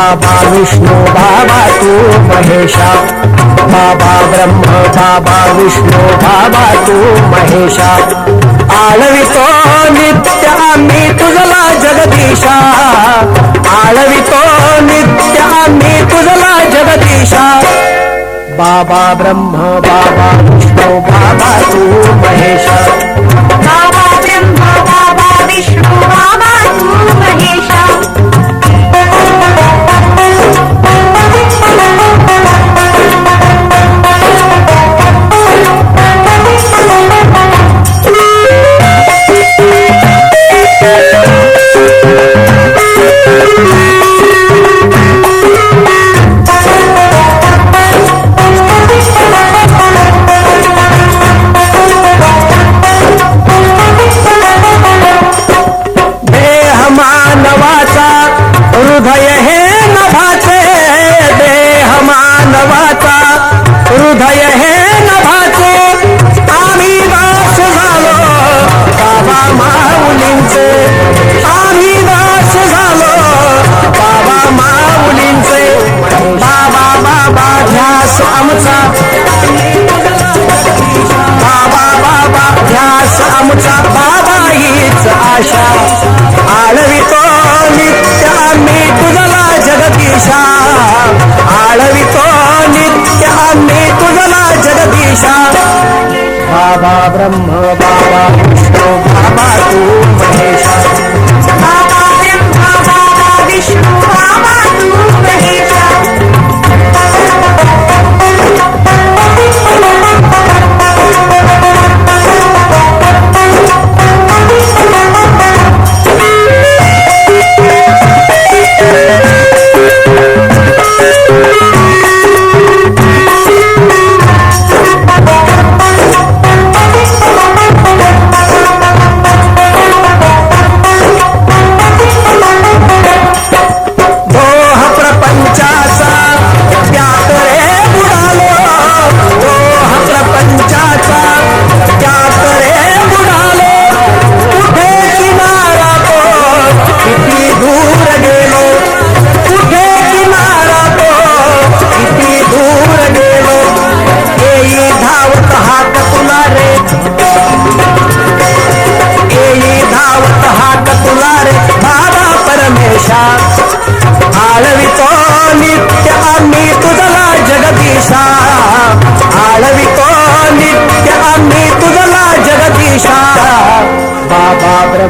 बाबा विष्णु बाबा तू महेशा बाबा ब्रह्म बाबा विष्णु बाबा तू महेशा आळवितो नित्य आम्ही तुझला जगदीशा आळवितो नित्य आम्ही तुझला जगदीशा बाबा ब्रह्म बाबा विष्णु बाबा तू महेशा भय हे नभाचे आम्ही दास झालो. बाबा माऊलींचे आम्ही दास झालो. बाबा माऊलींचे बाबा बाबा ध्यास आमचा. बाबा बाबा ध्यास आमचा. बाबा हीच आशा. आळवितो नित्य आम्ही तुझला जगदीशा. బాబా బ్రహ్మ బాబా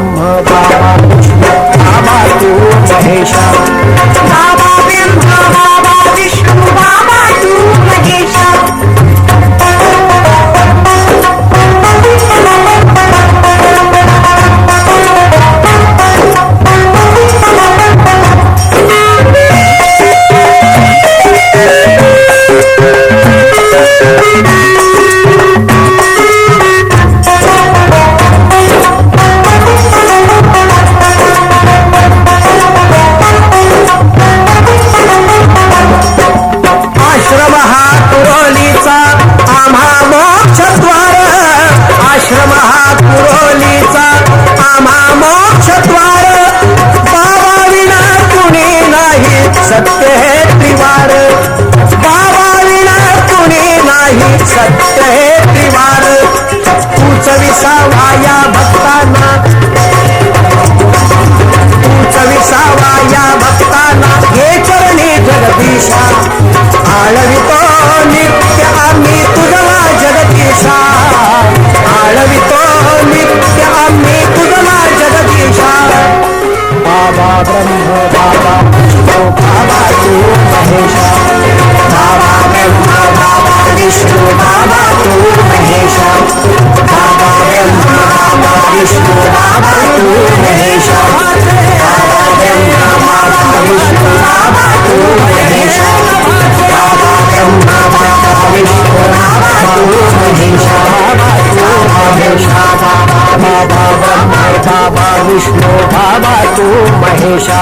ब्रह्म बाबा विष्णु बाबा तू महेशा सवाया भक्त विष्णु भावा तू महेशा।